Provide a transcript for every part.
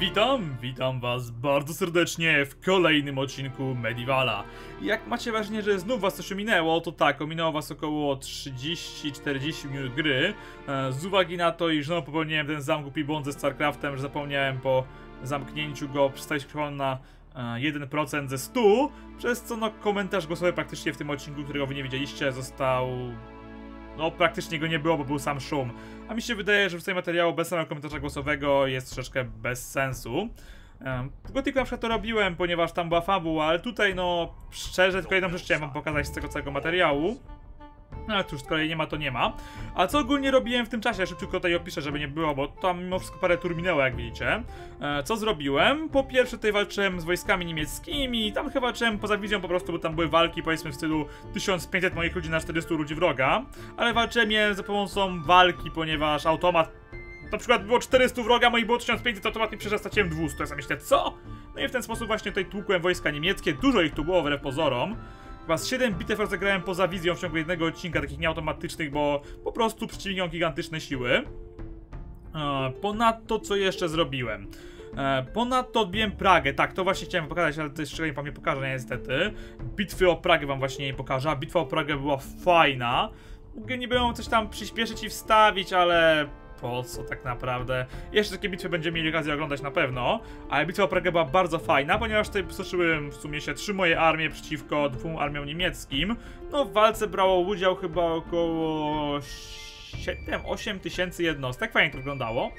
Witam, witam was bardzo serdecznie w kolejnym odcinku Medievala. Jak macie wrażenie, że znów was coś ominęło, to tak, ominęło was około 30-40 minut gry. E, Z uwagi na to, iż no popełniłem ten zamku błąd ze StarCraftem, że zapomniałem po zamknięciu go mikrofon na e, 1% ze 100, przez co no komentarz głosowy praktycznie w tym odcinku, którego wy nie widzieliście, został no praktycznie go nie było, bo był sam szum. A mi się wydaje, że wrzucenie materiału bez samego komentarza głosowego jest troszeczkę bez sensu. W Gotiku na przykład to robiłem, ponieważ tam była fabuła, ale tutaj no szczerze tylko jedną rzecz chciałem wam pokazać z tego całego materiału. No cóż, kolei nie ma, to nie ma. A co ogólnie robiłem w tym czasie? Szybciutko tutaj opiszę, żeby nie było, bo tam mimo wszystko parę tur minęło, jak widzicie. E, co zrobiłem? Po pierwsze tutaj walczyłem z wojskami niemieckimi, tam chyba walczyłem poza wizją po prostu, bo tam były walki powiedzmy w stylu 1500 moich ludzi na 400 ludzi wroga. Ale walczyłem je za pomocą walki, ponieważ automat na przykład było 400 wroga, moich było 1500, to automatycznie przerzucacie 200. Ja sobie myślę, co? No i w ten sposób właśnie tutaj tłukłem wojska niemieckie, dużo ich tu było wbrew pozorom. Chyba z 7 bitew rozegrałem poza wizją w ciągu jednego odcinka, takich nieautomatycznych, bo po prostu przeciwnikiem gigantyczne siły. E, ponadto, co jeszcze zrobiłem? E, ponadto odbiłem Pragę, tak, to właśnie chciałem pokazać, ale to jeszcze wam nie pokażę niestety. Bitwy o Pragę wam właśnie nie pokażę, a bitwa o Pragę była fajna. Mogę niby ją coś tam przyspieszyć i wstawić, ale po co tak naprawdę? Jeszcze takie bitwy będziemy mieli okazję oglądać na pewno, ale bitwa o Pragę była bardzo fajna, ponieważ tutaj stoczyłem w sumie się trzy moje armie przeciwko dwóm armiom niemieckim. No w walce brało udział chyba około 7-8 tysięcy jednostek, fajnie to wyglądało.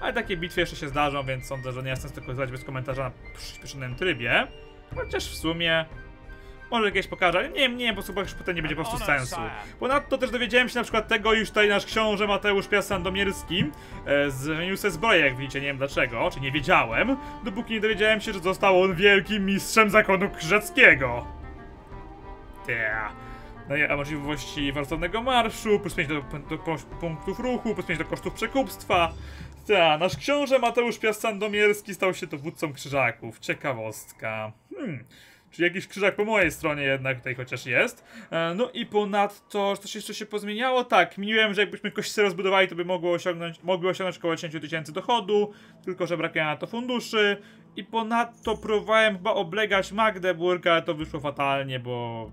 Ale takie bitwy jeszcze się zdarzą, więc sądzę, że nie jest sens tylko bez komentarza na przyspieszonym trybie. Chociaż w sumie może jakieś pokażę. Nie, nie, bo chyba już potem nie będzie po prostu sensu. Ponadto też dowiedziałem się na przykład tego, iż tutaj nasz książę Mateusz Piast Sandomierski e, zmienił sobie zbroję, jak widzicie, nie wiem dlaczego, czy nie wiedziałem, dopóki nie dowiedziałem się, że został on wielkim mistrzem zakonu krzeckiego. Yeah. Daje możliwości wartownego marszu, plus 5 do, do, do punktów ruchu, plus 5 do kosztów przekupstwa. Ta, nasz książę Mateusz Piast Sandomierski stał się dowódcą krzyżaków. Ciekawostka. Hmm. Czyli jakiś krzyżak po mojej stronie jednak tutaj chociaż jest. E, no i ponadto, coś jeszcze się pozmieniało? Tak, miłem, że jakbyśmy kościce rozbudowali, to by mogło osiągnąć, mogły osiągnąć około 10 tysięcy dochodu, tylko że brakuje na to funduszy. I ponadto próbowałem chyba oblegać Magdeburg, ale to wyszło fatalnie, bo...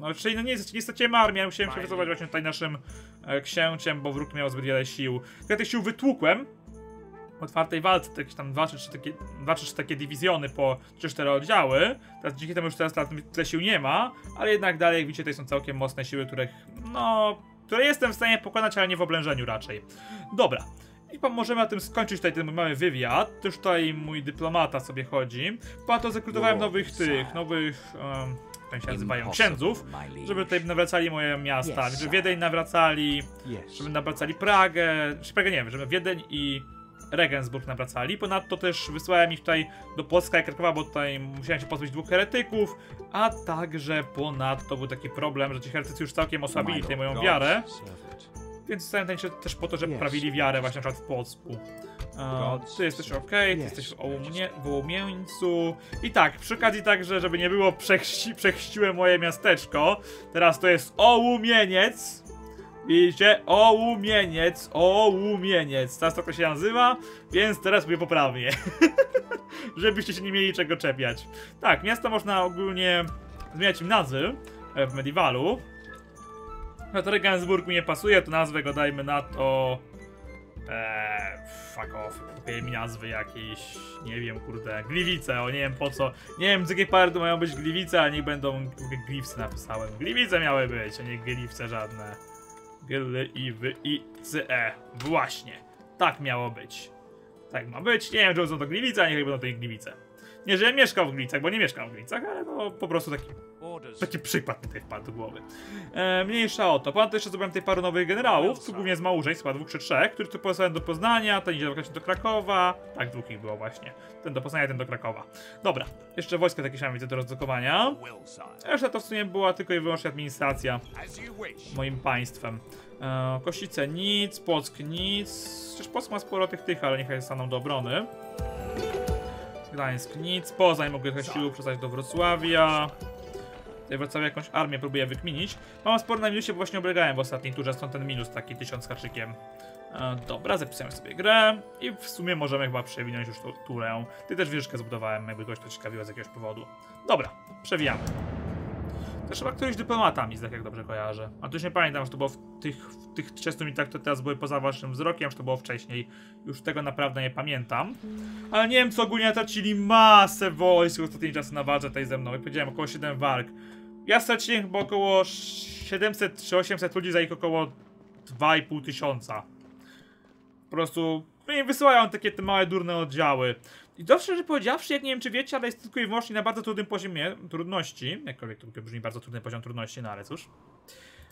No, czyli no nie, nie straciłem armii, musiałem się wycofać właśnie tutaj naszym e, księciem, bo wróg miał zbyt wiele sił. Ja tych sił wytłukłem, otwartej walce, to jakieś tam 2 czy 3 takie, 2 czy 3 takie dywizjony po 3-4 oddziały. Teraz dzięki temu już teraz tyle sił nie ma, ale jednak dalej, jak widzicie, tutaj są całkiem mocne siły, których, no, które jestem w stanie pokonać, ale nie w oblężeniu raczej. Dobra. I możemy na tym skończyć tutaj ten mamy wywiad. Też tutaj mój dyplomata sobie chodzi. Po to zakrutowałem nowych tych, nowych, um, jak się nazywają, księdzów, żeby tutaj nawracali moje miasta, żeby Wiedeń nawracali, żeby nawracali Pragę, czy Pragę nie wiem, żeby Wiedeń i Regensburg nawracali. Ponadto też wysłałem ich tutaj do Polska i Krakowa, bo tutaj musiałem się pozbyć dwóch heretyków, a także ponadto był taki problem, że ci heretycy już całkiem osłabili tutaj moją wiarę. Więc zostałem ten też po to, żeby poprawili wiarę właśnie na przykład w Polsku. E, ty jesteś ok, ty jesteś w Ołumie, Wołomieńcu. I tak, przy okazji także, żeby nie było, przechści, przechściłem moje miasteczko. Teraz to jest Ołumieniec. Widzicie? Ołumieniec, Ołumieniec. Teraz to się nazywa, więc teraz mówię poprawnie. Żebyście się nie mieli czego czepiać. Tak, miasta można ogólnie zmieniać im nazwy w Medievalu. No to Regensburg mi nie pasuje, to nazwę go dajmy na to... Eee, fuck off, kupię mi nazwy jakieś, nie wiem, kurde, Gliwice, o nie wiem po co, nie wiem z jakiej party mają być Gliwice, a niech będą, Gliwce napisałem, Gliwice miały być, a nie Gliwce żadne. G, I, W, I, C, E. Właśnie. Tak miało być. Tak ma być. Nie wiem, czy są to Gliwice, a niech będą to Gliwice. Nie, że ja mieszkam w Gliwicach, bo nie mieszkam w Gliwicach, ale no po prostu taki, taki przykład tutaj wpadł do głowy. E, mniejsza o to. Ponadto jeszcze zrobiłem tutaj paru nowych generałów, tu głównie z małżeństw, chyba dwóch czy trzech, których tu posłałem do Poznania, ten idzie do Krakowa. Tak, dwóch ich było właśnie. Ten do Poznania, ten do Krakowa. Dobra, jeszcze wojska takie mam widzę do rozlokowania. Reszta to w sumie była tylko i wyłącznie administracja moim państwem. E, Kościce nic, Płock nic. Przecież Płock ma sporo tych tych, ale niechaj staną do obrony. Gdańsk nic, Poznań mogę trochę siły przestać do Wrocławia. Wrocławia jakąś armię próbuję wykminić. Mam sporo na minusie, bo właśnie oblegałem w ostatniej turze, stąd ten minus taki tysiąc haczykiem. E, dobra, zapisałem sobie grę i w sumie możemy chyba przewinąć już tą turę. Ty też wieżyczkę zbudowałem, jakby kogoś to ciekawiło z jakiegoś powodu. Dobra, przewijamy. Też chyba któryś dyplomatami, tak jak dobrze kojarzę. A to już nie pamiętam, że to było w tych, w tych 30 minutach, to teraz były poza waszym wzrokiem, że to było wcześniej. Już tego naprawdę nie pamiętam. Ale Niemcy ogólnie tracili masę wojsk w ostatnim czasie na walce tej ze mną. Jak powiedziałem, około 7 walk. Ja straciłem chyba około 700 czy 800 ludzi za ich około 2,5 tysiąca. Po prostu no i wysyłają takie te małe durne oddziały. I to szczerze powiedziawszy, jak nie wiem czy wiecie, ale jest tylko i wyłącznie na bardzo trudnym poziomie trudności. Jakkolwiek to brzmi bardzo trudny poziom trudności, no ale cóż.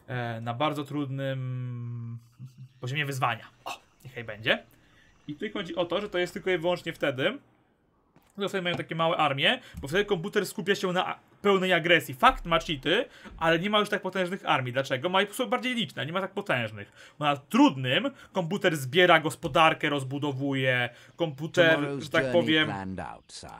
E, na bardzo trudnym poziomie wyzwania. O, niechaj będzie. I tutaj chodzi o to, że to jest tylko i wyłącznie wtedy, no wtedy mają takie małe armie, bo wtedy komputer skupia się na pełnej agresji. Fakt ma cheaty, ale nie ma już tak potężnych armii. Dlaczego? Ma są bardziej liczne, nie ma tak potężnych. Bo na trudnym komputer zbiera gospodarkę, rozbudowuje, komputer, że tak powiem,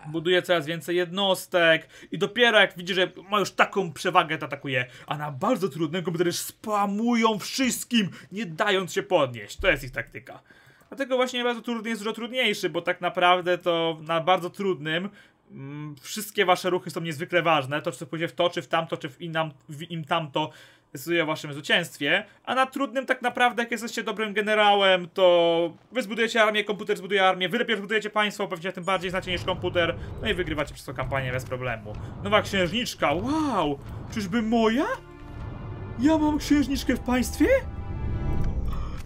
buduje coraz więcej jednostek i dopiero jak widzi, że ma już taką przewagę, to atakuje. A na bardzo trudnym komputery spamują wszystkim, nie dając się podnieść. To jest ich taktyka. Dlatego właśnie bardzo trudny jest dużo trudniejszy, bo tak naprawdę to na bardzo trudnym mm, wszystkie wasze ruchy są niezwykle ważne. To, czy to pójdzie w to, czy w tamto, czy w, inam, w im tamto decyduje o waszym zwycięstwie. A na trudnym tak naprawdę, jak jesteście dobrym generałem, to wy zbudujecie armię, komputer zbuduje armię, wy lepiej zbudujecie państwo, pewnie tym bardziej znacie niż komputer, no i wygrywacie przez to kampanię bez problemu. Nowa księżniczka, wow! Czyżby moja? Ja mam księżniczkę w państwie?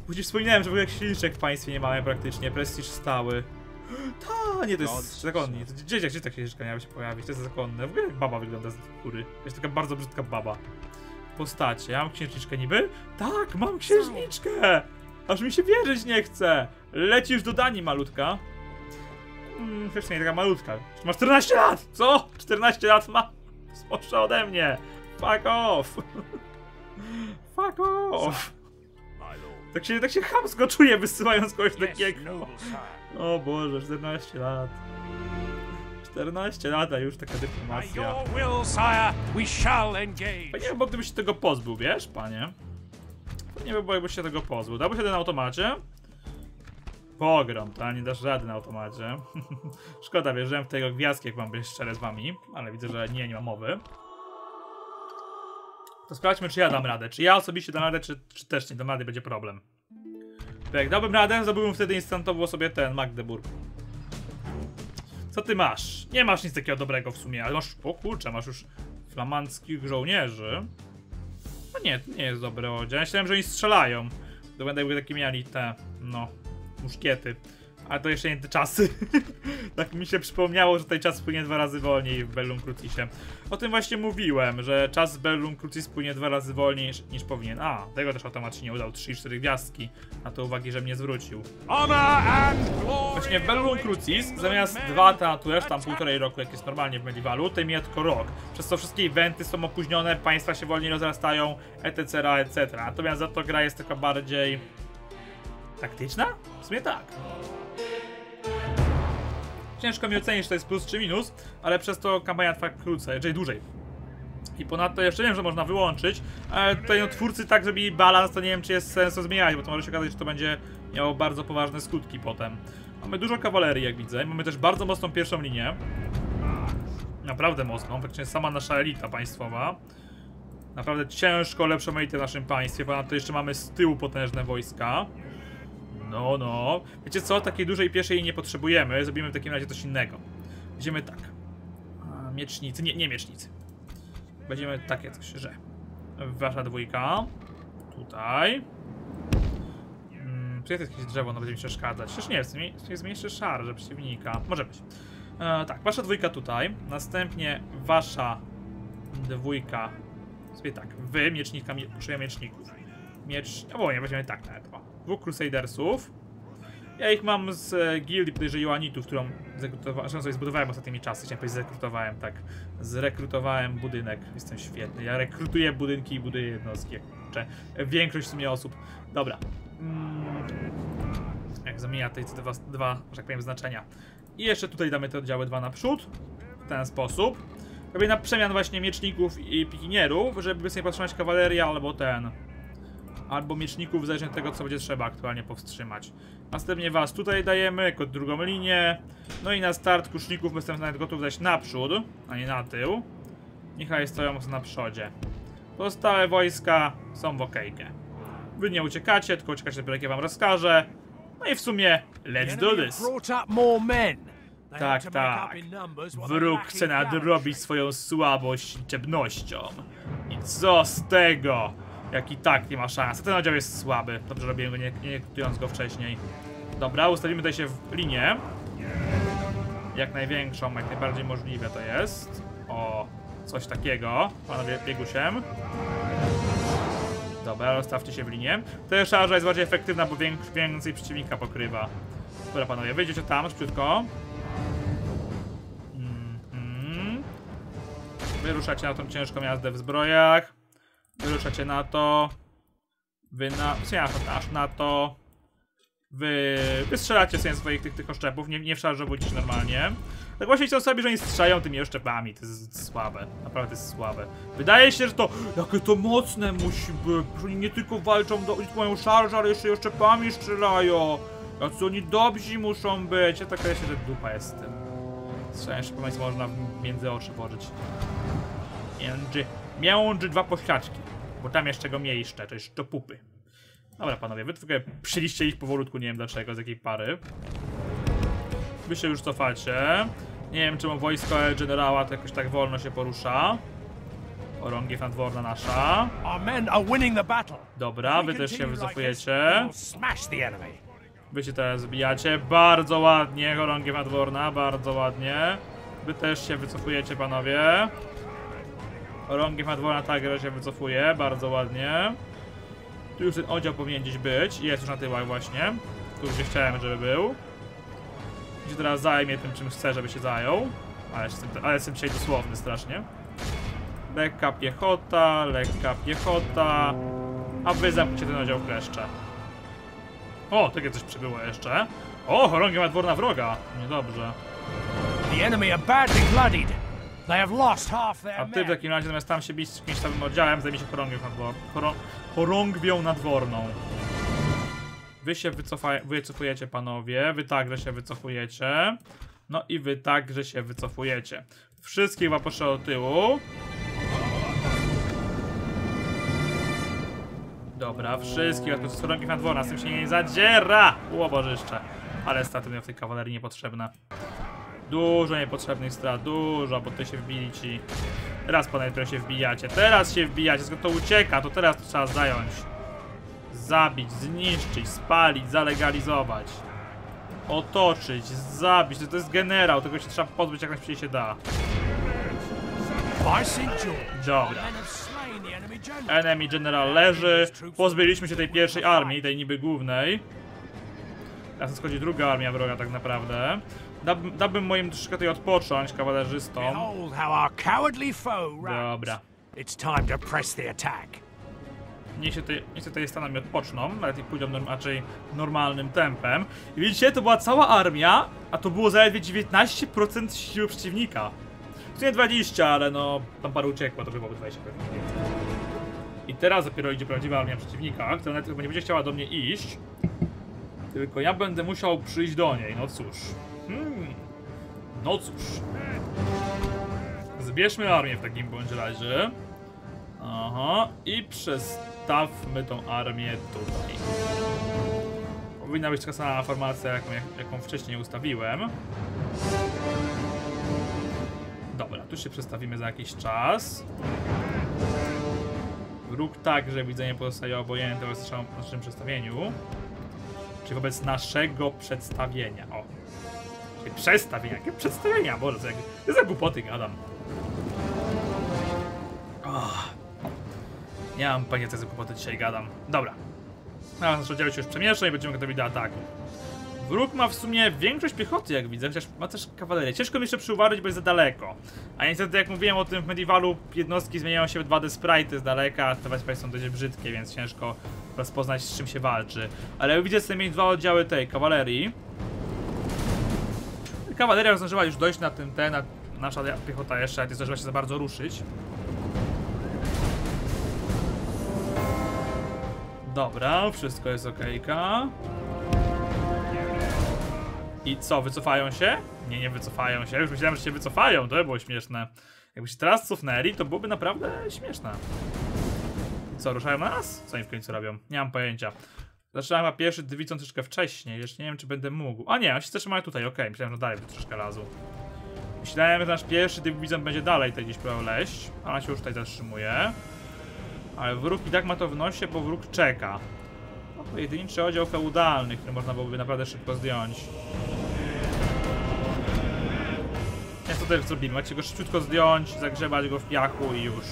Chociaż wspominałem, że w ogóle księżniczek w państwie nie mamy praktycznie, prestiż stały. Ta, nie, to jest zakonnie. Gdzie, gdzie, gdzie ta księżniczka miała się pojawić? To jest zakonne. W ogóle jak baba wygląda z góry. Jest taka bardzo brzydka baba. Postacie. Ja mam księżniczkę niby? Tak, mam księżniczkę! Aż mi się wierzyć nie chce! Lecisz do Danii, malutka. Wiesz, nie taka malutka. Ma 14 lat! Co? 14 lat ma? Smorsza ode mnie! Fuck off! Fuck off! Tak się, tak się chamsko czuję wysyłając kogoś takiego. O Boże, 14 lat. 14 lat, a już taka dyplomacja. Panie, bo gdybyś się tego pozbył, wiesz, panie? Nie by było, jakbyś się tego pozbył. Dałbyś się na automacie? Pogrom, to nie dasz rady na automacie. Szkoda, wierzyłem w tego gwiazdki, jak mam być szczery z wami, ale widzę, że nie, nie ma mowy. To sprawdźmy, czy ja dam radę. Czy ja osobiście dam radę, czy, czy też nie dam rady, będzie problem. To jak dałbym radę, zdobyłbym wtedy instantowo sobie ten Magdeburg. Co ty masz? Nie masz nic takiego dobrego w sumie, ale masz... O kurczę, masz już flamandzkich żołnierzy. No nie, to nie jest dobry odział. Ja myślałem, że oni strzelają. To będę jakby takie mieli te, no, muszkiety. Ale to jeszcze nie te czasy. tak mi się przypomniało, że ten czas płynie dwa razy wolniej w Bellum Crucisie. O tym właśnie mówiłem, że czas w Bellum Crucis płynie dwa razy wolniej niż, niż powinien. A, tego też automat się nie udał. 3-4 gwiazdki. Na to uwagi, że mnie zwrócił. Właśnie w Bellum Crucis zamiast dwa teatujesz tam półtorej roku, jak jest normalnie w Medievalu, to mija tylko rok. Przez to wszystkie eventy są opóźnione, państwa się wolniej rozrastają, etc., etc. Natomiast za to gra jest taka bardziej... taktyczna? W sumie tak. Ciężko mi ocenić, czy to jest plus czy minus, ale przez to kampania trwa krócej, czyli dłużej. I ponadto jeszcze wiem, że można wyłączyć, ale tutaj no, twórcy tak zrobili balans, to nie wiem, czy jest sens to zmieniać, bo to może się okazać, że to będzie miało bardzo poważne skutki potem. Mamy dużo kawalerii, jak widzę, mamy też bardzo mocną pierwszą linię. Naprawdę mocną, praktycznie sama nasza elita państwowa. Naprawdę ciężko lepszą elitę w naszym państwie, ponadto jeszcze mamy z tyłu potężne wojska. No, no. Wiecie co? Takiej dużej pieszej nie potrzebujemy. Zrobimy w takim razie coś innego. Będziemy tak. Miecznicy. Nie, nie miecznicy. Będziemy takie coś, że. Wasza dwójka. Tutaj. Hmm, jest jakieś drzewo, no będzie mi przeszkadzać. Przecież nie, jest, mniejszy szarże przeciwnika. Może być. E, tak, wasza dwójka tutaj. Następnie wasza dwójka. Sobie tak, wy, miecznikami, potrzebuję mieczników. Miecz. O, nie, weźmiemy tak nawet dwóch Crusadersów. Ja ich mam z e, gildii podejrzewam Joanitów, którą zrekrutowałem, sobie zbudowałem ostatnimi czasy, chciałem powiedzieć zrekrutowałem, tak. Zrekrutowałem budynek, jestem świetny. Ja rekrutuję budynki i buduję jednostki, jak. Większość w sumie osób. Dobra. Mm. Jak zamienia te dwa, dwa, że tak powiem, znaczenia. I jeszcze tutaj damy te oddziały dwa naprzód. W ten sposób. Robię na przemian właśnie mieczników i pikinierów, żeby sobie patrzeć kawalerię albo ten albo mieczników, zależnie od tego, co będzie trzeba aktualnie powstrzymać. Następnie was tutaj dajemy, jako drugą linię. No i na start kuszników jestem nawet gotów dać naprzód, a nie na tył. Niechaj stoją na przodzie. Pozostałe wojska są w okejkę. Wy nie uciekacie, tylko uciekacie dopiero jak ja wam rozkażę. No i w sumie, let's do this. Tak, tak. Wróg chce nadrobić swoją słabość liczebnością. I co z tego? Jak i tak nie ma szans. Ten oddział jest słaby. Dobrze robiłem go, nie, nie rekrutując go wcześniej. Dobra, ustawimy tutaj się w linię. Jak największą, jak najbardziej możliwe to jest. O, coś takiego. Panowie, biegusiem. Dobra, rozstawcie się w linię. To szarża jest bardziej efektywna, bo wię- więcej przeciwnika pokrywa. Dobra, panowie, wyjdziecie tam szybciutko. Mhm. Wyruszacie na tą ciężką jazdę w zbrojach. Wyruszacie na to. Wy na. aż na to. Wy. Wystrzelacie sobie swoich tych, tych oszczepów, nie, nie wszarżowujcie się normalnie. Tak właśnie są sobie, że oni strzelają tymi oszczepami. To jest słabe. Naprawdę jest słabe. Wydaje się, że to. Jakie to mocne musi być. Oni nie tylko walczą, do, oni mają szarże, ale jeszcze oszczepami strzelają. A co oni dobrzy muszą być. Ja taka się, że dupa jest z tym. Strzelają jeszcze co można między oczy włożyć. Między, między dwa pośladki. Bo tam jeszcze go miejsce, to jest do pupy. Dobra panowie, wy tylko przyliście ich powolutku, nie wiem dlaczego, z jakiej pary. Wy się już cofacie. Nie wiem czemu wojsko generała to jakoś tak wolno się porusza. Orągiew nadworna nasza. Dobra, wy też się wycofujecie. Wy się teraz zbijacie. Bardzo ładnie, chorągiew nadworna, bardzo ładnie. Wy też się wycofujecie, panowie. Chorągiew nadworna także się wycofuje, bardzo ładnie. Tu już ten oddział powinien gdzieś być. Jest już na tyłach właśnie. Tu gdzie chciałem, żeby był. Gdzie teraz zajmie tym, czym chcę, żeby się zajął. Ale jestem, ale jestem dzisiaj dosłowny strasznie. Lekka piechota, lekka piechota. A wy zamknijcie ten oddział kleszcze. O, takie coś przybyło jeszcze. O, chorągiew nadworna wroga. Niedobrze. The enemy are badly bloodied. They have lost half their A ty w takim razie zamiast tam się bić z jakimś tam oddziałem, zajmij się chorągiew nadwor... Chorą... chorągwią nadworną. Wy się wycofujecie, panowie. Wy także się wycofujecie. No i wy także się wycofujecie. Wszystkich wam poszło do tyłu. Dobra, wszystkich, a tu chorągiew nadworna, z tym się nie zadziera! Łobożyszcze. Ale staty w tej kawalerii niepotrzebne. Dużo niepotrzebnych strat, dużo, bo to się wbili ci. Teraz panowie dopiero się wbijacie, teraz się wbijacie, skąd to ucieka, to teraz to trzeba zająć. Zabić, zniszczyć, spalić, zalegalizować. Otoczyć, zabić, to, to jest generał, tego się trzeba pozbyć jak najszybciej się da. Dobra. Enemy General leży, pozbyliśmy się tej pierwszej armii, tej niby głównej. Teraz schodzi druga armia wroga tak naprawdę. Dałbym, dałbym moim troszkę tutaj odpocząć, kawalerzystom. Dobra. It's time to press the attack. Niech się tutaj, niech się tutaj stanami odpoczną, ale i pójdą norm, raczej normalnym tempem. I widzicie, to była cała armia, a to było zaledwie 19% siły przeciwnika. W sumie 20, ale no, tam paru uciekło, to by było 20 pewnie. I teraz dopiero idzie prawdziwa armia przeciwnika, która nawet nie będzie chciała do mnie iść. Tylko ja będę musiał przyjść do niej, no cóż. Hmm. No cóż. Zbierzmy armię w takim bądź razie. Aha, i przestawmy tą armię tutaj. Powinna być taka sama formacja, jaką, jak, jaką wcześniej ustawiłem. Dobra, tu się przestawimy za jakiś czas. Wróg także widzenie pozostaje obojętny wobec naszym przestawieniu. Czy wobec naszego przedstawienia. O. Przestawienia. Jakie przedstawienia? Boże, to za głupoty gadam. Oh. Nie mam pojęcia, za głupoty dzisiaj gadam. Dobra. A nasz oddział się już przemieszcza i będziemy gotowi do ataku. Wróg ma w sumie większość piechoty, jak widzę, chociaż ma też kawalerię. Ciężko mi jeszcze przyuważyć, bo jest za daleko. A niestety, jak mówiłem o tym w Medievalu, jednostki zmieniają się w 2D sprite z daleka, a te wyspy są dość brzydkie, więc ciężko rozpoznać, z czym się walczy. Ale widzę sobie mieć dwa oddziały tej kawalerii. Kawaleria zdążyła już dojść na tym ten, na nasza piechota jeszcze, nie zdążyła się za bardzo ruszyć. Dobra, wszystko jest okejka. I co, wycofają się? Nie, nie wycofają się. Już myślałem, że się wycofają, to by było śmieszne. Jakby się teraz cofnęli, to byłoby naprawdę śmieszne. I co, ruszają na nas? Co oni w końcu robią? Nie mam pojęcia. Zaczynałem chyba pierwszy dywizjon troszkę wcześniej, jeszcze nie wiem, czy będę mógł. A nie, oni się zatrzymają tutaj, okej, myślałem, że dalej by troszkę lazu. Myślałem, że nasz pierwszy dywizjon będzie dalej tutaj gdzieś próbował leść. a Ona się już tutaj zatrzymuje. Ale wróg i tak ma to w nosie, bo wróg czeka. No, pojedynczy oddział feudalny, który można byłoby naprawdę szybko zdjąć. Więc to też zrobimy. Macie go szybciutko zdjąć, zagrzebać go w piachu i już.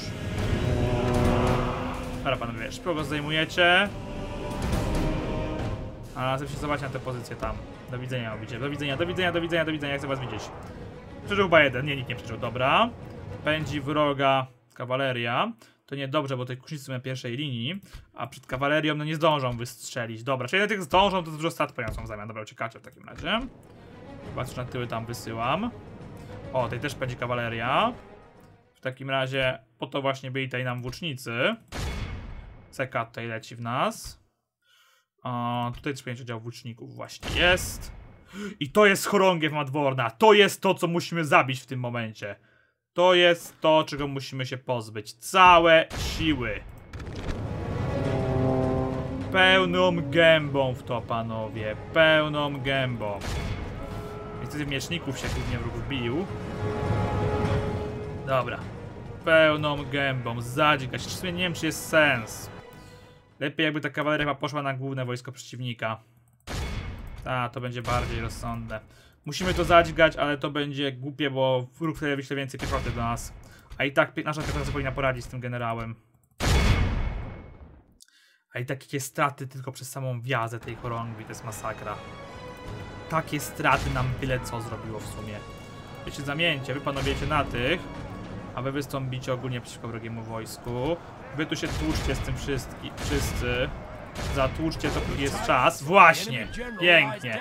Dobra panowie, szybko go zdejmujecie. A razem się zobaczyć na tę pozycję tam. Do widzenia, widzicie. Do widzenia, do widzenia, do widzenia, do widzenia, chcę was widzieć. Przeżył chyba jeden, nie, nikt nie przeżył, dobra. Pędzi wroga kawaleria. To niedobrze, bo tej kusznicy są na pierwszej linii, a przed kawalerią no nie zdążą wystrzelić. Dobra, czyli tych zdążą, to dużo stat poniosą w zamian. Dobra, uciekacie w takim razie. Patrz na tyły tam wysyłam. O, tutaj też będzie kawaleria. W takim razie po to właśnie byli tutaj nam włócznicy. CK tutaj leci w nas. O, tutaj też będzie oddział włóczników właśnie jest. I to jest chorągiew Madworna. To jest to, co musimy zabić w tym momencie. To jest to, czego musimy się pozbyć. Całe siły. Pełną gębą w to, panowie. Pełną gębą. Niestety mieczników się głównie wróg wbił. Dobra. Pełną gębą. Sumie nie wiem, czy jest sens. Lepiej jakby ta kawaleria poszła na główne wojsko przeciwnika. A, to będzie bardziej rozsądne. Musimy to zadźgać, ale to będzie głupie, bo wróg wtedy wyśle więcej piechoty do nas. A i tak nasza piechota powinna poradzić z tym generałem. A i takie straty tylko przez samą wiazę tej chorągwi, to jest masakra. Takie straty nam byle co zrobiło w sumie. Wy się zamieńcie, wy panowiecie na tych, a wy wystąpicie ogólnie przeciwko wrogiemu wojsku. Wy tu się tłuczcie z tym wszystki, wszyscy. Zatłuczcie to, póki jest czas. Właśnie! Pięknie!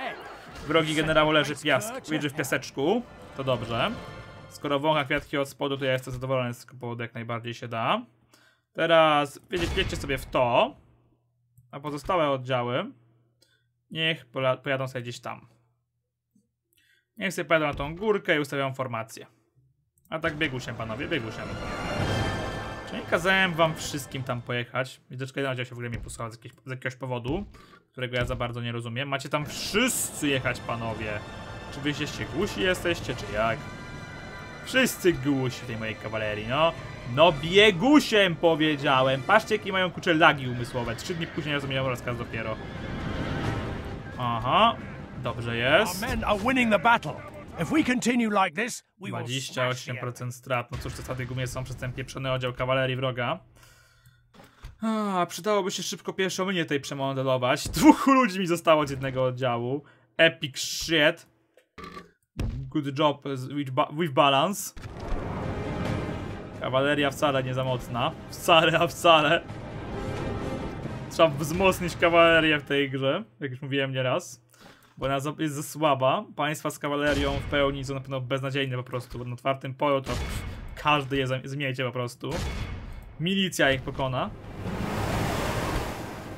Wrogi generał leży piask, leży w piaseczku. To dobrze. Skoro wącha kwiatki od spodu, to ja jestem zadowolony z tego powodu jak najbardziej się da. Teraz wiecie, sobie w to. A pozostałe oddziały niech pojadą sobie gdzieś tam. Niech sobie pojadą na tą górkę i ustawiam formację. A tak biegusiem, panowie, biegusiem. Czy nie kazałem wam wszystkim tam pojechać? Jeden oddział się w ogóle mnie posłał z, jakiegoś- z jakiegoś powodu, którego ja za bardzo nie rozumiem. Macie tam wszyscy jechać, panowie. Czy wy jesteście głusi jesteście, czy jak? Wszyscy głusi tej mojej kawalerii, no. No biegusiem powiedziałem. Patrzcie, jakie mają kurcze lagi umysłowe. Trzy dni później rozumieją rozkaz dopiero. Aha, dobrze jest. If we continue like this, we will smash the enemy. 28% strat. No cóż, te straty gumie są przez ten pieprzony oddział kawalerii wroga. A, przydałoby się szybko pierwszą linię tej przemodelować. Dwóch ludzi mi zostało z jednego oddziału. Epic shit. Good job with, ba with balance. Kawaleria wcale nie za mocna. Wcale, a wcale. Trzeba wzmocnić kawalerię w tej grze, jak już mówiłem nieraz. Bo ona jest za słaba. Państwa z kawalerią w pełni są na pewno beznadziejne po prostu. Bo na otwartym polu to każdy je zmiecie po prostu. Milicja ich pokona.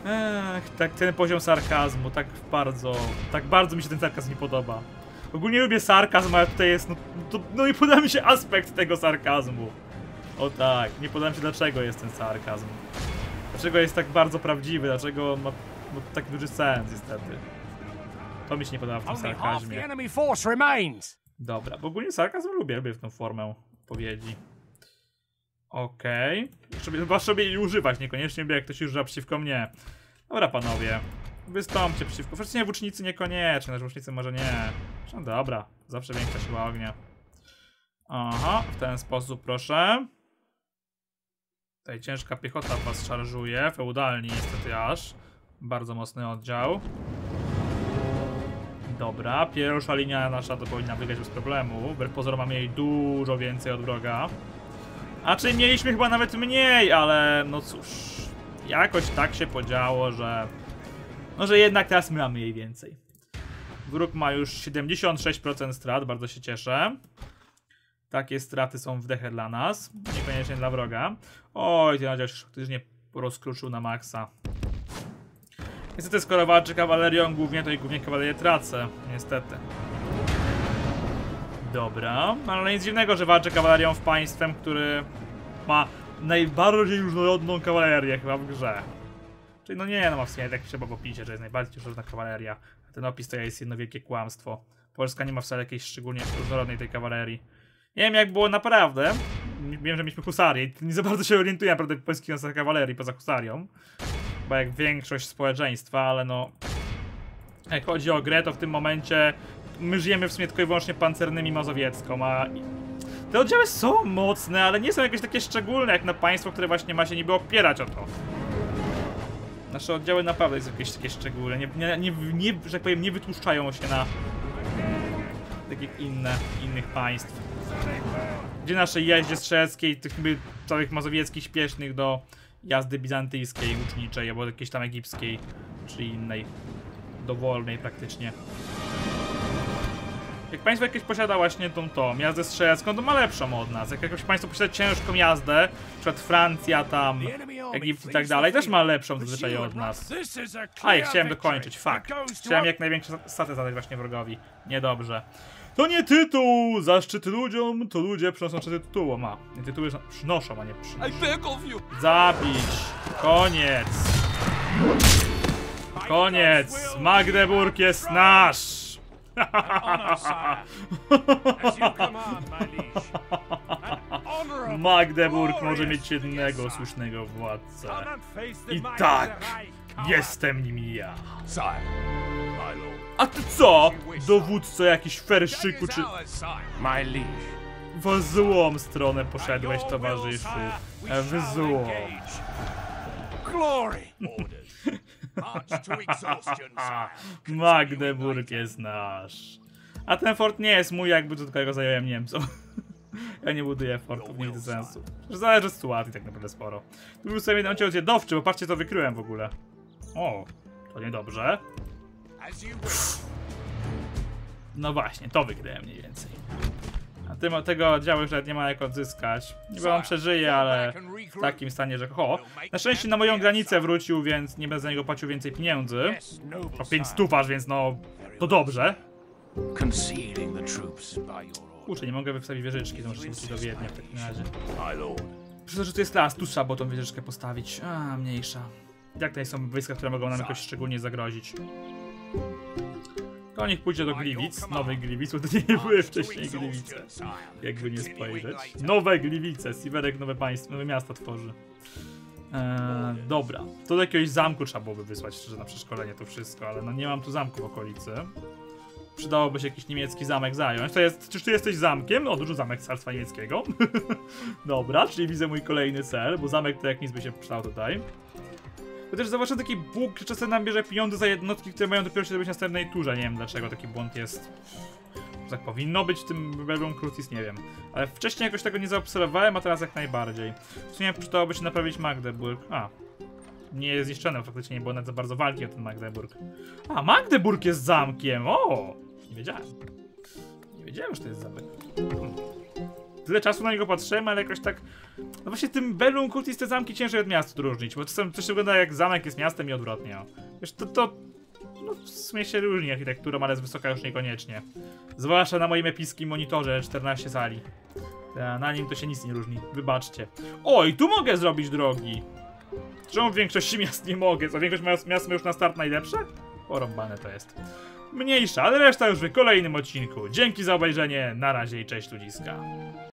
Ech, tak ten poziom sarkazmu, tak bardzo, tak bardzo mi się ten sarkazm nie podoba. Ogólnie lubię sarkazm, ale tutaj jest, no, to, no i podoba mi się aspekt tego sarkazmu. O tak, nie podoba mi się dlaczego jest ten sarkazm. Dlaczego jest tak bardzo prawdziwy, dlaczego ma, ma taki duży sens niestety. To mi się nie podoba w tym sarkazmie. Dobra, bo ogólnie sarkazm lubię, lubię tą formę powiedzi. Okej. Okay. Chyba sobie jej używać, niekoniecznie lubię jak ktoś używa przeciwko mnie. Dobra panowie. Wystąpcie przeciwko. Wcześniej włócznicy niekoniecznie, nasz włócznicy może nie. No dobra, zawsze większa siła ognia. Aha, w ten sposób proszę. Tutaj ciężka piechota was szarżuje, feudalni niestety aż. Bardzo mocny oddział. Dobra, pierwsza linia nasza to powinna wygrać bez problemu. Wbrew pozorom mamy jej dużo więcej od wroga. A czy mieliśmy chyba nawet mniej, ale no cóż. Jakoś tak się podziało, że... No, że jednak teraz my mamy jej więcej. Wróg ma już 76% strat, bardzo się cieszę. Takie straty są wdechę dla nas, niekoniecznie dla wroga. Oj, ten oddział się faktycznie rozkruszył na maksa. Niestety, skoro walczy kawalerią głównie, to i głównie kawalerię tracę. Niestety. Dobra, ale nic dziwnego, że walczę kawalerią w państwem, który ma najbardziej różnorodną kawalerię chyba w grze. Czyli no nie, no ma w sumie tak trzeba w opisie, że jest najbardziej różnorodna kawaleria. Ten opis to jest jedno wielkie kłamstwo. Polska nie ma wcale jakiejś szczególnie różnorodnej tej kawalerii. Nie wiem jak było naprawdę. Wiem, że mieliśmy husarię nie za bardzo się orientuję naprawdę w polskiej na kawalerii poza husarią. Bo jak większość społeczeństwa, ale no... Jak chodzi o grę, to w tym momencie my żyjemy w sumie tylko i wyłącznie pancernymi mazowiecką, a... Te oddziały są mocne, ale nie są jakieś takie szczególne jak na państwo, które właśnie ma się niby opierać o to. Nasze oddziały naprawdę są jakieś takie szczególne, nie, nie, nie, nie, że tak powiem, nie wytłuszczają się na tak jak inne, innych państw. Gdzie nasze jeździe strzeleckiej, tych niby całych mazowieckich śpiesznych do jazdy bizantyjskiej, łuczniczej, albo jakiejś tam egipskiej, czy innej, dowolnej praktycznie. Jak państwo jakieś posiada właśnie tą tą jazdę strzelecką, to ma lepszą od nas. Jak jakoś państwo posiada ciężką jazdę, przykład Francja tam, Egipt i tak dalej, też ma lepszą zazwyczaj od nas. A A, clear i chciałem dokończyć, fakt. Chciałem jak największe staty zadać właśnie wrogowi. Niedobrze. To nie tytuł! Zaszczyt ludziom, to ludzie przynoszą szczyty tytułu. Ma. Nie tytuły przynoszą, a nie przynoszą. Zabić! Koniec! Koniec! Magdeburg jest nasz! Magdeburg może mieć jednego słusznego władcę. I tak, jestem nim ja. A ty co? Dowódco jakiś ferszyku czy w złą stronę poszedłeś, towarzyszu. W złą. Magdeburg jest nasz. A ten fort nie jest mój, jakby to tylko go zająłem Niemcom. ja nie buduję fortów, nie widzę sensu. Zależy od sytuacji tak naprawdę sporo. Tu był sobie jeden odcinek zjadowczy, bo patrzcie co wykryłem w ogóle. O, to niedobrze. No właśnie, to wykryłem mniej więcej. A tym, tego oddziału już nawet nie ma jak odzyskać. Niby on przeżyje, ale w takim stanie, że ho. Na szczęście na moją granicę wrócił, więc nie będę za niego płacił więcej pieniędzy. O 5 sire. stów aż, więc no, to dobrze. Kurczę, nie mogę wystawić wieżyczki, to muszę się do Wiednia w takim razie. To, że tu jest las, tu trzeba było tą wieżyczkę postawić. A, mniejsza. Jak tutaj są wojska, które mogą nam jakoś szczególnie zagrozić. To niech pójdzie do Gliwic, nowych Gliwic, bo to nie były wcześniej Gliwice. Jakby nie spojrzeć. Nowe Gliwice, Siwerek nowe państwo, nowe miasta tworzy. Eee, dobra, to do jakiegoś zamku trzeba byłoby wysłać szczerze na przeszkolenie to wszystko, ale no nie mam tu zamku w okolicy. Przydałoby się jakiś niemiecki zamek zająć. To jest, czyż ty jesteś zamkiem? O, duży zamek carstwa niemieckiego. Dobra, czyli widzę mój kolejny cel, bo zamek to jak nic by się przydał tutaj. Chociaż zauważyłem taki bóg, że czasem nam bierze pieniądze za jednostki, które mają dopiero się zrobić w następnej turze. Nie wiem dlaczego taki błąd jest. Tak powinno być w tym Rebellion Crucis, nie wiem. Ale wcześniej jakoś tego nie zaobserwowałem, a teraz jak najbardziej. W sumie przydałoby się naprawić Magdeburg. A. Nie jest zniszczony, faktycznie nie było nawet za bardzo walki o ten Magdeburg. A, Magdeburg jest zamkiem! O! Nie wiedziałem. Nie wiedziałem, że to jest zamek. Tyle czasu na niego patrzyłem, ale jakoś tak... No właśnie tym Bellum Cultis te zamki ciężej od miasta odróżnić, bo czasem coś wygląda jak zamek jest miastem i odwrotnie. o. Wiesz, to, to no, w sumie się różni architekturą, ale z wysoka już niekoniecznie. Zwłaszcza na moim epickim monitorze 14 sali. Na nim to się nic nie różni, wybaczcie. Oj, tu mogę zrobić drogi! Czemu w większości miast nie mogę? Co, większość miast, miast ma już na start najlepsze? Porąbane to jest. Mniejsza, ale reszta już w kolejnym odcinku. Dzięki za obejrzenie, na razie i cześć ludziska.